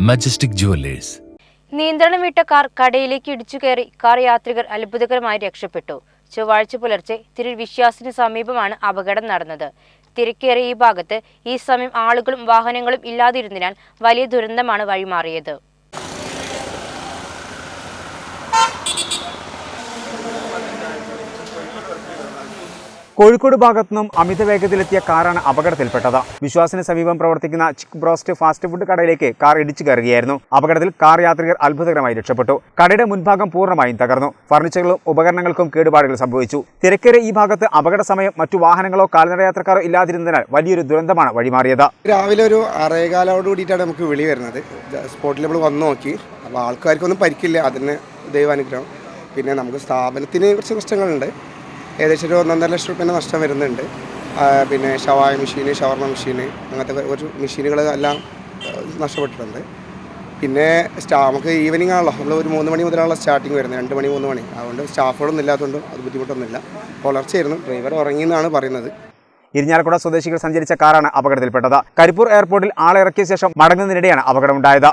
Majestic jewellers നിയന്ത്രണം വിട്ട car കടയിലേക്ക് ഇടിച്ചു കയറി കാർ യാത്രികർ അത്ഭുതകരമായി രക്ഷപ്പെട്ടു. ചൊവ്വാഴ്ച പുലർച്ചെ തിരു വിശ്വാസിന് സമീപമാണ് അപകടം നടന്നത്. തിരക്കേറിയ ഈ ഭാഗത്ത് ഈ സമയം ആളുകളും വാഹനങ്ങളും ഇല്ലാതിരുന്നതിനാൽ വലിയ ദുരന്തമാണ് വഴിമാറിയത്. കോഴിക്കോട് ഭാഗത്തു നിന്നും അമിത വേഗത്തിലെത്തിയ കാറാണ് അപകടത്തിൽപ്പെട്ടത്. വിശ്വാസിന് സമീപം പ്രവർത്തിക്കുന്ന ചിക്ക് ബ്രോസ്റ്റ് ഫാസ്റ്റ് ഫുഡ് കടയിലേക്ക് കാർ ഇടിച്ചു കയറുകയായിരുന്നു. അപകടത്തിൽ കാർ യാത്രികർ അത്ഭുതകരമായി രക്ഷപ്പെട്ടു. കടയുടെ മുൻഭാഗം പൂർണമായും തകർന്നു. ഫർണിച്ചറുകളും ഉപകരണങ്ങൾക്കും കേടുപാടുകൾ സംഭവിച്ചു. തിരക്കേറെ ഈ ഭാഗത്ത് അപകട സമയം മറ്റു വാഹനങ്ങളോ കാൽനടയാത്രക്കാരോ ഇല്ലാതിരുന്നതിനാൽ വലിയൊരു ദുരന്തമാണ് വഴിമാറിയത്. രാവിലെ ഒരു അറേകാലോട് കൂടിയിട്ടാണ് നമുക്ക് വിളി വരുന്നത്. സ്പോട്ടിൽ നമ്മൾ വന്നു നോക്കി. അപ്പോൾ ആൾക്കാർക്കൊന്നും പരിക്കില്ല. അതിന് ദൈവാനുഗ്രഹം. പിന്നെ നമുക്ക് സ്ഥാപനത്തിന് കുറച്ച് നഷ്ടങ്ങളുണ്ട് ഏകദേശം ഒരു ഒന്നൊന്നര ലക്ഷം റുപ്യേന്റെ നഷ്ടം വരുന്നുണ്ട്. പിന്നെ ഷവായ മെഷീന് ഷവർമ മെഷീന് അങ്ങനത്തെ ഒരു മെഷീനുകൾ എല്ലാം നഷ്ടപ്പെട്ടിട്ടുണ്ട്. പിന്നെ സ്റ്റാ നമുക്ക് ഈവനിങ് ആണല്ലോ. നമ്മൾ ഒരു മൂന്ന് മണി മുതലുള്ള സ്റ്റാർട്ടിങ് വരുന്നത്. രണ്ട് മണി മൂന്ന് മണി. അതുകൊണ്ട് സ്റ്റാഫുകളൊന്നും ഇല്ലാത്തതുകൊണ്ട് അത് ബുദ്ധിമുട്ടൊന്നുമില്ല. പുലർച്ചയായിരുന്നു ഡ്രൈവർ ഉറങ്ങിയെന്നാണ് പറയുന്നത്. ഇരിഞ്ഞാലക്കുട സ്വദേശികൾ സഞ്ചരിച്ച കാറാണ് അപകടത്തിൽപ്പെട്ടത്. കരിപ്പൂർ എയർപോർട്ടിൽ ആളിറക്കിയ ശേഷം മടങ്ങുന്നതിനിടെയാണ് അപകടമുണ്ടായത്.